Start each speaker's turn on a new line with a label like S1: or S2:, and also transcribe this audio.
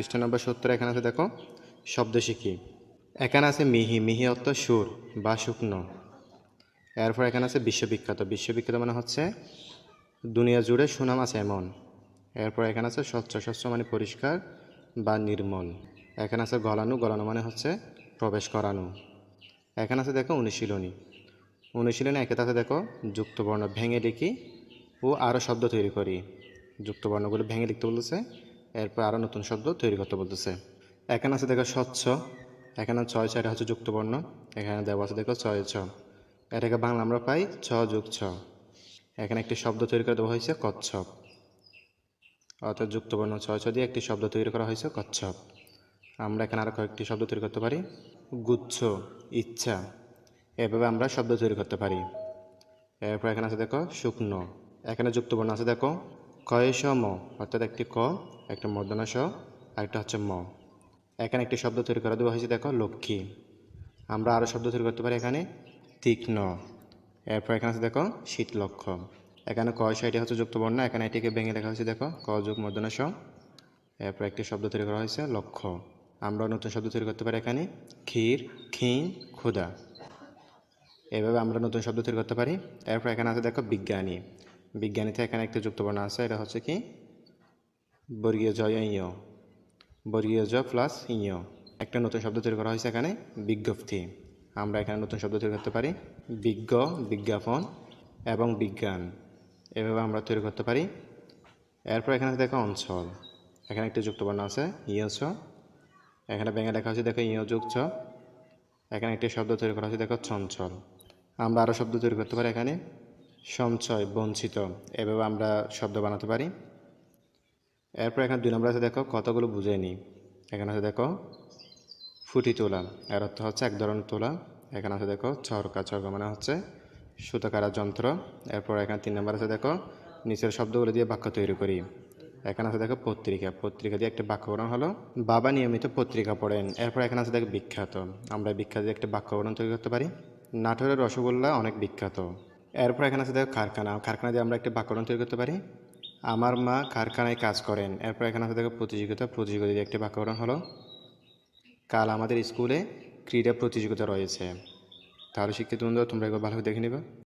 S1: পৃষ্ঠা নম্বর সত্তর, এখানে আছে দেখো, শব্দ শিখি। এখানে আছে মিহি মিহি অর্থ সুর বা শুকনো। এরপর এখানে আছে বিশ্ববিখ্যাত। বিশ্ববিখ্যাত মানে হচ্ছে দুনিয়া জুড়ে সুনাম আছে এমন। এরপর এখানে আছে স্বচ্ছ স্বচ্ছ মানে পরিষ্কার বা নির্মল। এখানে আছে গলানো গলানো মানে হচ্ছে প্রবেশ করানো। এখানে আছে দেখো অনুশীলনী। অনুশীলনে একে আছে দেখো যুক্তবর্ণ, ভেঙে লিখি ও আরও শব্দ তৈরি করি। যুক্তবর্ণগুলো ভেঙে লিখতে বলতেছে এরপর আরও নতুন শব্দ তৈরি করতে বলতেছে। এখানে আছে দেখো স্বচ্ছ, এখানে ছয় ছয়টা হচ্ছে যুক্তবর্ণ, এখানে দেওয়া আছে দেখো ছয় ছ। এটাকে বাংলা আমরা পাই ছ যুগ ছ। এখানে একটি শব্দ তৈরি করে দেওয়া হয়েছে কচ্ছপ। অর্থাৎ যুক্তবর্ণ ছয় ছ দিয়ে একটি শব্দ তৈরি করা হয়েছে কচ্ছপ। আমরা এখানে আরও কয়েকটি শব্দ তৈরি করতে পারি। গুচ্ছ, ইচ্ছা। এভাবে আমরা শব্দ তৈরি করতে পারি। এরপর এখানে আছে দেখো শুকনো। এখানে যুক্তবর্ণ আছে দেখো কয়েস ম? অর্থাৎ একটি ক, একটা মর্দনা স আর একটা হচ্ছে ম। এখানে একটি শব্দ তৈরি করে দেওয়া হয়েছে, দেখো, লক্ষ্মী। আমরা আরও শব্দ তৈরি করতে পারি এখানে, তীক্ষ্ণ। এরপর এখানে আছে, দেখো শীতলক্ষ এখানে ক, স, এটি হচ্ছে যুক্ত যুক্তবর্ণ, এখানে এটিকে ভেঙে লেখা হয়েছে, দেখো, ক যুগ মর্দনা স। এরপর একটি শব্দ তৈরি করা হয়েছে, লক্ষ্য। আমরা নতুন শব্দ তৈরি করতে পারি এখানে, ক্ষীর, ক্ষীণ, ক্ষুধা। এভাবে আমরা নতুন শব্দ তৈরি করতে পারি। এরপর এখানে আছে, দেখো, বিজ্ঞানী। বিজ্ঞানীতে এখানে একটা যুক্তবর্ণ আছে, এটা হচ্ছে কি? বর্গীয় জয় ইয়। বর্গীয় জ প্লাস ইয়। একটা নতুন শব্দ তৈরি করা হয়েছে এখানে, বিজ্ঞপ্তি। আমরা এখানে নতুন শব্দ তৈরি করতে পারি, বিজ্ঞ, বিজ্ঞাপন এবং বিজ্ঞান। এভাবে আমরা তৈরি করতে পারি। এরপর এখানে দেখো অঞ্চল। এখানে একটি যুক্তবর্ণ আছে, ইয় ছ। এখানে ভেঙে লেখা হচ্ছে দেখো ইয় যুগ ছ। এখানে একটি শব্দ তৈরি করা হয়েছে দেখো চঞ্চল। আমরা আরও শব্দ তৈরি করতে পারি এখানে সঞ্চয়, বঞ্চিত, এভাবে আমরা শব্দ বানাতে পারি। এরপর এখানে দুই নম্বর আছে, দেখো, কতগুলো বুঝে নিই। এখানে আছে, দেখো, ফুটি তোলা। এর অর্থ হচ্ছে এক ধরনের তোলা। এখানে আছে, দেখো, ছরকা ছরকা মানে হচ্ছে সুতো কাটার যন্ত্র। এরপর এখানে তিন নম্বর আছে, দেখো, নিচের শব্দগুলো দিয়ে বাক্য তৈরি করি। এখানে আছে, দেখো, পত্রিকা। পত্রিকা দিয়ে একটা বাক্যবরণ হলো, বাবা নিয়মিত পত্রিকা পড়েন। এরপর এখানে আছে, দেখো, বিখ্যাত। আমরা বিখ্যাত দিয়ে একটা বাক্যবরণ তৈরি করতে পারি। নাটোরের রসগোল্লা অনেক বিখ্যাত। এরপর এখানে আছে দেখো কারখানা। কারখানা দিয়ে আমরা একটা বাক্যরণ তৈরি করতে পারি। আমার মা কারখানায় কাজ করেন। এরপর এখানে আছে দেখো প্রতিযোগিতা। প্রতিযোগিতা দিয়ে একটি বাক্যরণ হলো, কাল আমাদের স্কুলে ক্রীড়া প্রতিযোগিতা রয়েছে। তাহলে শিক্ষিত বন্ধু তোমরা একবার ভালোভাবে দেখে নিবে।